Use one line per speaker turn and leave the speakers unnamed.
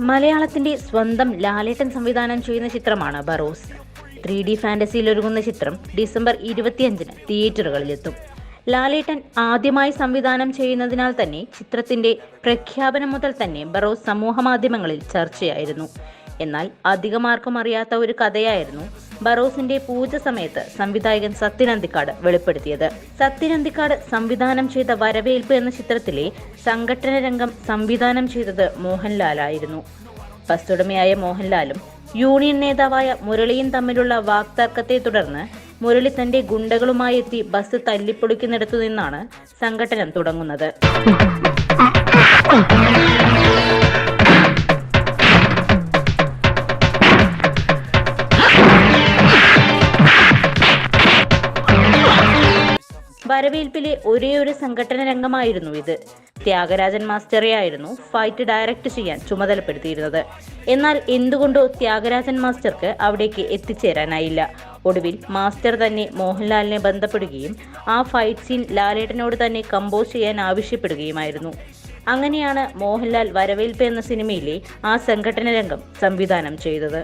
മലയാളത്തിന്റെ സ്വന്തം ലാലേട്ടൻ സംവിധാനം ചെയ്യുന്ന ചിത്രമാണ് ബറോസ്. ത്രീ ഡി ഫാന്റസിയിൽ ഒരുങ്ങുന്ന ചിത്രം ഡിസംബർ ഇരുപത്തിയഞ്ചിന് തിയേറ്ററുകളിലെത്തും. ലാലേട്ടൻ ആദ്യമായി സംവിധാനം ചെയ്യുന്നതിനാൽ തന്നെ ചിത്രത്തിന്റെ പ്രഖ്യാപനം മുതൽ തന്നെ ബറോസ് സമൂഹമാധ്യമങ്ങളിൽ ചർച്ചയായിരുന്നു. എന്നാൽ അധികമാർക്കും അറിയാത്ത ഒരു കഥയായിരുന്നു ബറോസിന്റെ പൂജ സമയത്ത് സംവിധായകൻ സത്യനന്തിക്കാട് വെളിപ്പെടുത്തിയത്. സത്യനന്തിക്കാട് സംവിധാനം ചെയ്ത വരവേൽപ്പ് എന്ന ചിത്രത്തിലെ സംഘടന രംഗം സംവിധാനം ചെയ്തത് മോഹൻലാലായിരുന്നു. ബസ്സുടമയായ മോഹൻലാലും യൂണിയൻ നേതാവായ മുരളിയും തമ്മിലുള്ള വാക്തർക്കത്തെ തുടർന്ന് മുരളി തന്റെ ഗുണ്ടകളുമായി എത്തി ബസ് തല്ലിപ്പൊളിക്കുന്നിടത്തു നിന്നാണ് സംഘട്ടനം തുടങ്ങുന്നത്. വരവേൽപ്പിലെ ഒരേ ഒരു സംഘടന രംഗമായിരുന്നു ഇത്. ത്യാഗരാജൻ മാസ്റ്ററെയായിരുന്നു ഫൈറ്റ് ഡയറക്റ്റ് ചെയ്യാൻ ചുമതലപ്പെടുത്തിയിരുന്നത്. എന്നാൽ എന്തുകൊണ്ടോ ത്യാഗരാജൻ മാസ്റ്റർക്ക് അവിടേക്ക് എത്തിച്ചേരാനായില്ല. ഒടുവിൽ മാസ്റ്റർ തന്നെ മോഹൻലാലിനെ ബന്ധപ്പെടുകയും ആ ഫൈറ്റ് സീൻ ലാലേട്ടനോട് തന്നെ കമ്പോസ് ചെയ്യാൻ ആവശ്യപ്പെടുകയുമായിരുന്നു. അങ്ങനെയാണ് മോഹൻലാൽ വരവേൽപ്പ് എന്ന സിനിമയിലെ ആ സംഘടന രംഗം സംവിധാനം ചെയ്തത്.